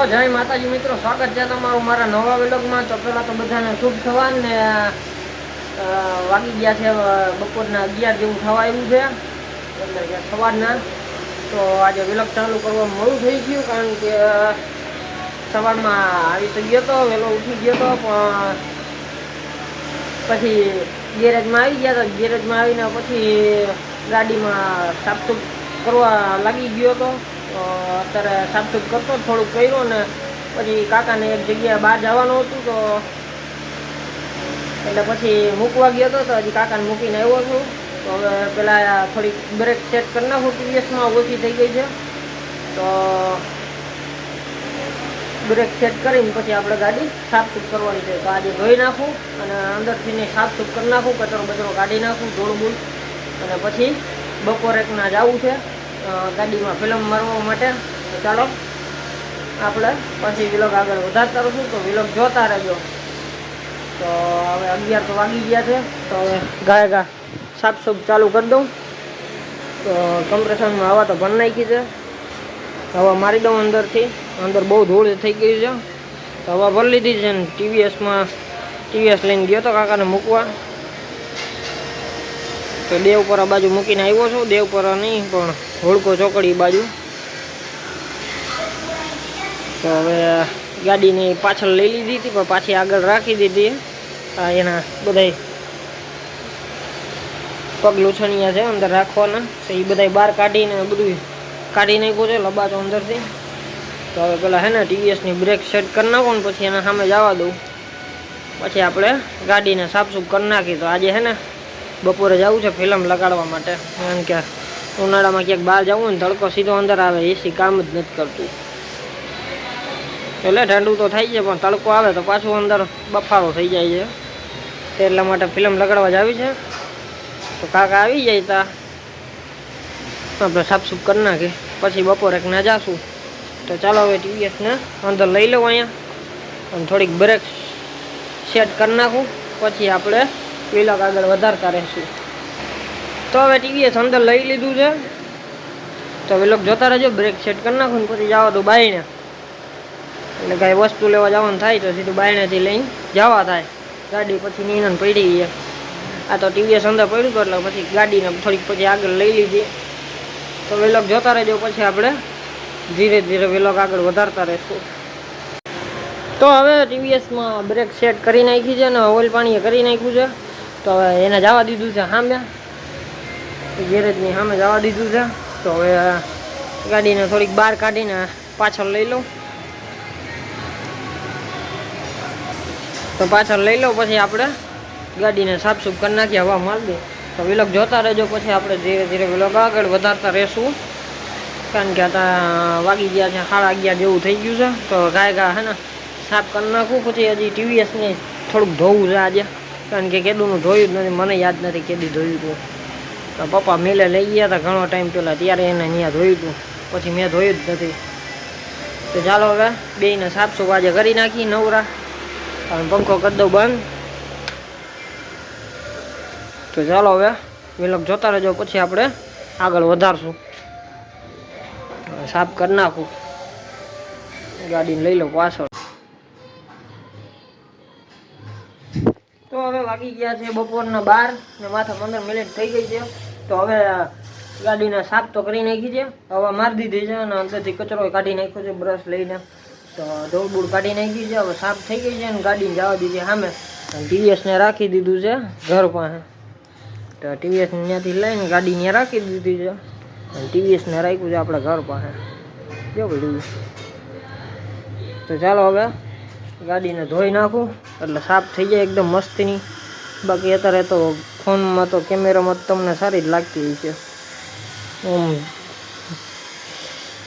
તો જય માતાજી મિત્રો, સ્વાગત છે તમારું મારા નવા વિલોગમાં. તો પહેલાં તો બધાને શુભ સવાર ને વાગી ગયા છે બપોરના અગિયાર જેવું થવા આવ્યું છે. એટલે સવારના. તો આજે વિલોગ ચાલુ કરવા મોડું થઈ ગયું કારણ કે સવારમાં આવી તો ગયો તો, વહેલો ઉઠી ગયો તો, પણ પછી ગેરેજમાં આવી ગયા તો, ગેરેજમાં આવીને પછી ગાડીમાં સાફસૂફ કરવા લાગી ગયો તો. તો અત્યારે સાફસૂફ કરતો થોડુંક કર્યું ને પછી કાકાને એક જગ્યાએ બહાર જવાનું હતું તો એટલે પછી મૂકવા ગયો હતો તો હજી કાકાને મૂકીને આવ્યો છું. તો હવે પેલા થોડીક બ્રેક સેટ કરી નાખું ટીવીએસમાં ઓછી થઈ ગઈ છે. તો બ્રેક સેટ કરીને પછી આપણે ગાડી સાફસૂફ કરવાની છે. તો આજે ધોઈ નાખું અને અંદરથી ને સાફસૂફ કરી નાખું, કચરો બચરો કાઢી નાખું ધૂળ બૂળ અને પછી બપોરેકના જવું છે. ગાડીમાં ફિલ્મ મારવા માટે. ચાલો, આપણે પછી વિલોગ આગળ વધારતા રહીશું તો વિલોગ જોતા રહેજો. તો હવે અગિયાર તો વાગી ગયા છે. તો હવે ગાય ગા સાફ સૂપ ચાલુ કરી દઉં. તો કમ્પ્રેશનમાં હવા તો ભરી નાખી છે. હવા મારી દઉં અંદરથી. અંદર બહુ ધૂળ થઈ ગઈ છે. તો હવા ભરી લીધી છે ને ટીવીએસમાં, ટીવીએસ લઈને ગયો તો કાકાને મૂકવા. તો દેવ પર આ બાજુ મૂકીને આવ્યો છું. દેવ પર નહીં, પણ હોળકો ચોકડી બાજુ. તો હવે ગાડીની પાછળ લઈ લીધી હતી, પણ પાછી આગળ રાખી દીધી. એના બધાય પગ લૂછણિયા છે, અંદર રાખવાના. તો એ બધાય બહાર કાઢીને બધું કાઢી નાખ્યું છે લબાચો અંદરથી. તો હવે પેલા હે ને ટીવીએસની બ્રેક સેટ કરી નાખો ને પછી એના સામે જવા દઉં. પછી આપણે ગાડીને સાફસૂફ કરી નાખી. તો આજે હે ને બપોરે જવું છે ફિલ્મ લગાડવા માટે. કારણ કે ઉનાળામાં ક્યાંક બહાર જવું ને તડકો સીધો અંદર આવે એસી કામ જ નથી કરતું. એટલે ઠંડુ તો થાય છે, પણ તડકો આવે તો પાછું અંદર બફારો થઈ જાય છે. તે એટલા માટે ફિલ્મ લગાડવા જ આવી છે. તો કાકા આવી જાય તા. આપણે સાફસૂફ કરી નાખીએ. પછી બપોરે એક ના જાશું. તો ચાલો હવે ટીવીએસને અંદર લઈ લઉં અહીંયા. અને થોડીક બ્રેક સેટ કરી નાખું. પછી આપણે વિલોગ આગળ વધારતા રહીશું. તો હવે ટીવીએસ અંદર લઈ લીધું છે. તો હવે લોકો જોતા રહેજો બ્રેક સેટ કરી નાખો ને પછી જવા દો બાયણે એટલે કાંઈ વસ્તુ લેવા જવાનું થાય તો સીધું બાયણેથી લઈને જવા થાય. ગાડી પછી નીંદન પડી છે આ તો ટીવીએસ અંદર પડ્યું હતું એટલે પછી ગાડીને થોડીક પછી આગળ લઈ લીધી. તો વેલોક જોતા રહેજો પછી આપણે. ધીરે ધીરે વેલોક આગળ વધારતા રહેશું. તો હવે ટીવીએસમાં બ્રેક સેટ કરી નાખી છે અને ઓઇલ પાણીએ કરી નાખ્યું છે. તો હવે એને જવા દીધું છે સામે ગેરેજની સામે જવા દીધું છે. તો હવે ગાડીને થોડીક બહાર કાઢીને પાછળ લઈ લઉં. તો પાછળ લઈ લઉં પછી આપણે ગાડીને સાફસૂફ કરી નાખીએ હવા મારી દે. તો વિલોક જોતા રહેજો, પછી આપણે ધીરે ધીરે વિલોક આગળ વધારતા રહેશું. કારણ કે आता વાગી ગયા છે, સાડા અગિયાર જેવું થઈ ગયું છે. તો ગાય ગા હે ને, સાફ કરી નાખું. પછી હજી ટીવીએસને થોડુંક ધોવું છે આજે. કારણ કે કેદુંનું ધોયું જ નથી, મને યાદ નથી કેદી ધોયું હતું તો પપ્પા મેલે લઈ ગયા હતા ઘણો ટાઈમ પહેલાં ત્યારે એને અહીંયા ધોયું હતું પછી મેં ધોયું જ નથી. તો ચાલો હવે બેને સાફસૂફ આજે કરી નાખી, નવરા. અને પંખો કરી દઉં બંધ. તો ચાલો હવે, વિલોક જોતા રહેજો, પછી આપણે આગળ વધારશું. સાફ કરી નાખું. ગાડીને લઈ લો પાછળ. વાગી ગયા છે બપોરના બાર ને માથે પંદર મિનિટ થઈ ગઈ છે. તો હવે ગાડીને સાફ તો કરી નાખી છે. હવા મારી દીધી છે અને અંદરથી કચરો કાઢી નાખ્યો છે બ્રશ લઈને. તો ધૂળ બૂળ કાઢી નાખી છે. હવે સાફ થઈ ગઈ છે અને ગાડીને જવા દીધી સામે. અને ટીવીએસને રાખી દીધું છે ઘર પાસે. તો ટીવીએસ ત્યાંથી લઈને ગાડી ત્યાં રાખી દીધી છે. અને ટીવીએસને રાખ્યું છે આપણે ઘર પાસે. જો બધું. તો ચાલો હવે ગાડીને ધોઈ નાખું. એટલે સાફ થઈ જાય એકદમ મસ્તીની. બાકી અત્યારે તો ફોનમાં તો કેમેરામાં તમને સારી જ લાગતી છે. આમ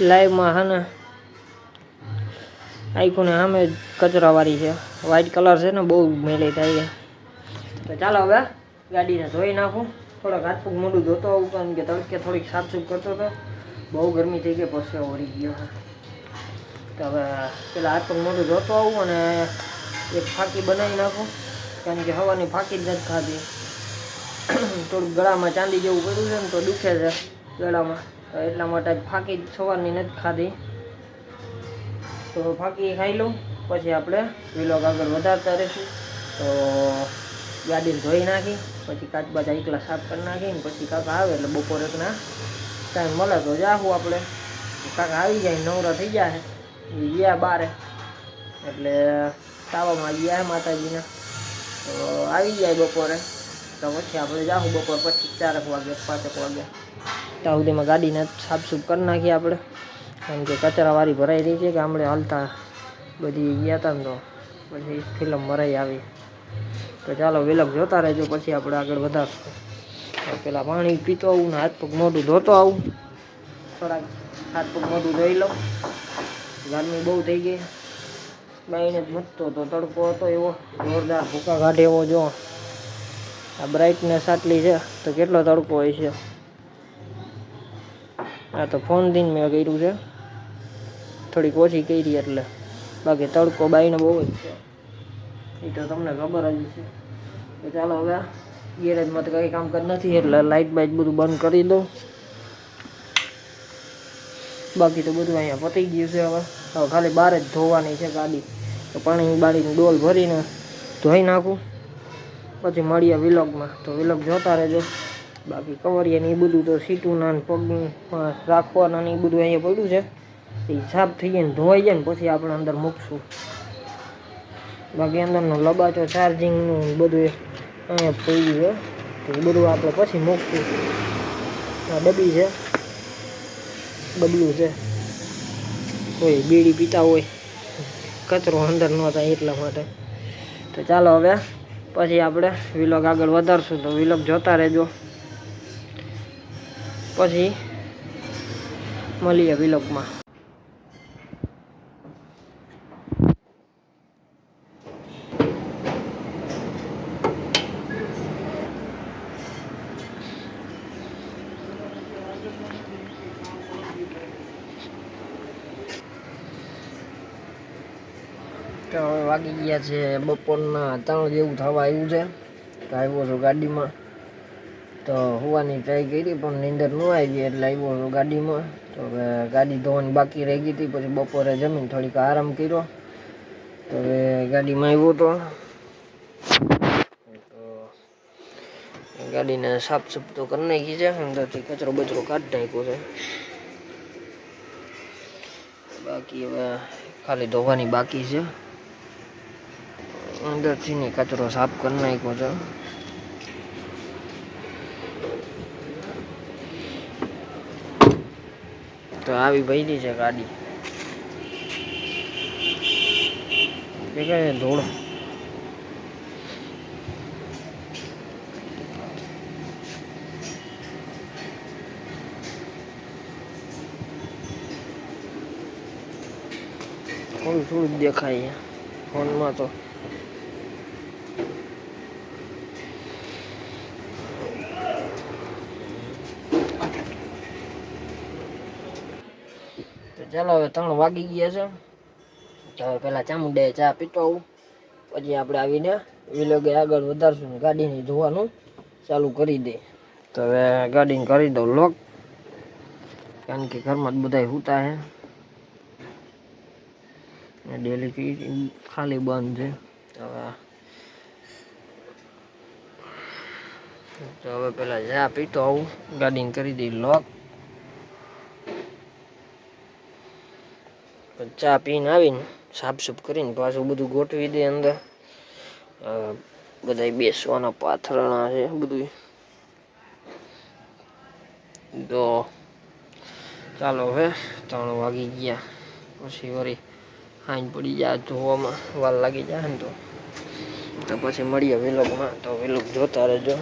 લાઈવમાં હે ને આઈકોને સામે કચરાવાળી છે. વ્હાઈટ કલર છે ને બહુ મેલી થાય છે. તો ચાલો હવે ગાડીને ધોઈ નાખું. થોડાક હાથ પગ મોઢું ધોતો આવું કારણ કે તડકે થોડીક સાફસૂફ કરતો હતો. બહુ ગરમી થઈ ગઈ, પછી વળી ગયો. તો હવે પેલા હાથ પગ મોઢું ધોતો આવું અને એક ફાંકી બનાવી નાખું. કારણ કે હવાની ફાંકી જ નથી ખાધી. થોડુંક ગળામાં ચાંદી જેવું પડ્યું છે ને તો દુખે છે ગળામાં. તો એટલા માટે ફાંકી સવારની નથી ખાધી. તો ફાંકી ખાઈ લઉં. પછી આપણે વિલોગ આગળ વધારતા રહીશું. તો ગાડી ધોઈ નાખી, પછી કાચ બાજા એકલા સાફ કરી નાખી ને પછી કાકા આવે એટલે બપોરે એકના ટાઈમ મળે તો જાહું આપણે. કાકા આવી જાય નવરા થઈ જાય ગયા બારે. એટલે તાવામાં ગયા માતાજીના. તો આવી જાય બપોરે. તો પછી આપણે જાઉં બપોર પછી ચારક વાગે, પાંચેક વાગે. ત્યાં સુધીમાં ગાડીને સાફ સૂફ કરી નાખીએ આપણે. કારણ કે કચરાવાળી ભરાઈ રહી છે, ગામડે હાલતા બધી ગયા હતા ને તો પછી ફિલ્મ ભરાઈ આવી. તો ચાલો વિલક જોતા રહેજો, પછી આપણે આગળ વધારશું. પેલા પાણી પીતો આવું ને હાથ પગ મોઢું ધોતો આવું. થોડાક હાથ પગ મોઢું ધોઈ લઉં. ગરમી બહુ થઈ ગઈ. બાઈને જ મચતો તો તડકો હતો એવો. જોરદાર ભૂકા કાઢે એવો જો. આ બ્રાઇટનેસ આટલી છે, તો કેટલો તડકો હોય છે? આ તો ફોન દીને મેં કર્યું છે. થોડીક ઓછી કરી એટલે. બાકી તડકો બાઈને બહુ જ છે. એ તો તમને ખબર જ છે. તો ચાલો હવે ગેરેજમાં તો કંઈ કામ કર નથી, એટલે લાઇટ બાઇટ બધું બંધ કરી દઉં. બાકી તો બધું અહીંયા પતી ગયું છે હવે. હવે ખાલી બહાર જ ધોવાની છે ગાડી. તો પાણી બાળીની ડોલ ભરીને ધોઈ નાખું. પછી મળીએ વિલોગમાં. તો વિલોગ જોતા રહેજો. બાકી કવરિયાને એ બધું તો સીટું ના ને પગનું રાખવાના ને એ બધું અહીંયા પડ્યું છે. એ સાફ થઈ જાય ને ધોવાઈ જાય ને પછી આપણે અંદર મૂકશું. બાકી અંદરનો લબાચો ચાર્જિંગનું બધું અહીંયા પડ્યું છે. તો એ બધું આપણે પછી મૂકશું. આ ડબ્બી છે. ડબલું છે. કોઈ બીડી પીતા હોય. કચરો અંદર ન થાય એટલા માટે. તો ચાલો હવે, પછી આપણે વિલોગ આગળ વધારશું. તો વિલોગ જોતા રહેજો. પછી મળીએ વિલોગમાં તો હવે વાગી ગયા છે બપોરના ત્રણ જેવું થવા આવ્યું છે. તો આવ્યો છું ગાડીમાં. તો હોવાની ટ્રાય કરી, પણ નીંદર ન આવી એટલે આવ્યો છું ગાડીમાં. તો ગાડી ધોવાની બાકી રહી ગઈ હતી, પછી બપોરે જમીન થોડીક આરામ કર્યો. તો હવે ગાડીમાં આવ્યો તો ગાડીને સાફ સૂફ તો કરી નાખી છે, અંદરથી કચરો બચરો કાઢી નાખ્યો છે. બાકી હવે ખાલી ધોવાની બાકી છે. અંદરથી ને કચરો સાફ કરી નાખ્યો છે. તો આવી ભરી છે ગાડી. કે કહે ધોળ. થોડું થોડું દેખાય ફોનમાં તો. ત્રણ વાગી ગયા છે. તો હવે પેલા ચામુંડાએ ચા પીતો આવું પછી આપણે આવીને વિલોગે આગળ વધારશું ગાડીને ધોવાનું ચાલુ કરી દે. તો હવે ગાડીને કરી દઉં લોક. કારણ કે ઘરમાં જ બધા સૂતા છે ડેલી ખાલી બંધ છે. હવે તો હવે પેલા ચા પીતો આવું ગાડીને કરી દઈ લોક. પછી ચા પીને આવીને સાફ સૂફ કરીને પાછું બધું ગોઠવી દે અંદર. બધા બેસવાના પાથરણા છે બધું તો ચાલો હવે ત્રણ વાગી ગયા. પછી વળી હાઈન પડી જાય ધોવામાં, વાર લાગી જાય ને તો. પછી મળીએ વિલોગમાં તો વિલોગ જોતા રહેજો.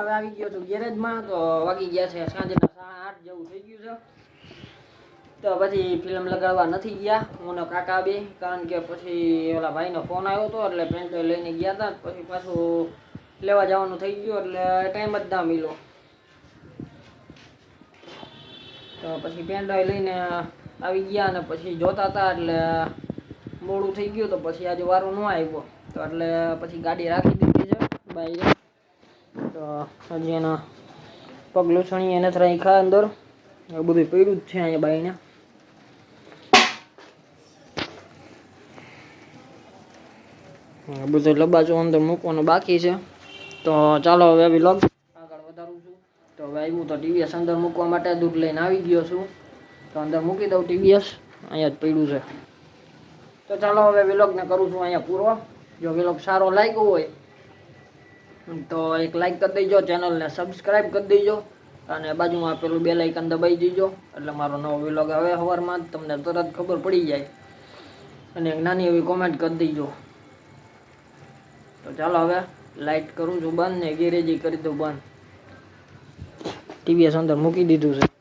હવે આવી ગયો છું ગેરેજમાં, તો વાગી ગયા છે સાંજના સાડા આઠ જેવું થઈ ગયું છે. તો પછી ફિલ્મ લગાડવા નથી ગયા, હું કાકા બે, કારણ કે પછી ઓલા ભાઈનો ફોન આવ્યો હતો એટલે પેન્ટ લઈને ગયા હતા પછી પાછું લેવા જવાનું થઈ ગયું, એટલે ટાઈમ જ ના મિલો તો પછી પેન્ટ લઈને આવી ગયા અને પછી જોતા હતા એટલે મોડું થઈ ગયું તો પછી આજે વારો ન આવ્યો. તો એટલે પછી ગાડી રાખી દીધી છે બાઈ તો હજી એના પગ લૂછણી એને રાખ્યા અંદર. એ બધું પડ્યું જ છે અહીંયા બાઈને. બધું લબાચો અંદર મૂકવાનો બાકી છે. તો ચાલો હવે વ્લોગ આગળ વધારું છું. તો હવે આવ્યું તો ટીવીએસ અંદર મૂકવા માટે દૂધ લઈને આવી ગયો છું. તો અંદર મૂકી દઉં ટીવીએસ. અહીંયા જ પડ્યું છે. તો ચાલો હવે વ્લોગને કરું છું અહીંયા પૂરો. જો વ્લોગ સારો લાગ્યો હોય તો એક લાઈક કરી દેજો ચેનલને સબસ્ક્રાઈબ કરી દેજો અને બાજુમાં પેલું બે લાઇકન દબાઈ દેજો. એટલે મારો નવો વિલોગ હવે સવારમાં તમને તરત ખબર પડી જાય. અને એક નાની એવી કોમેન્ટ કરી દેજો. તો ચાલો હવે લાઇટ કરું છું, બંધ ને ગેરેજી કરી દઉં, બંધ. ટીવીએસ અંદર મૂકી દીધું છે.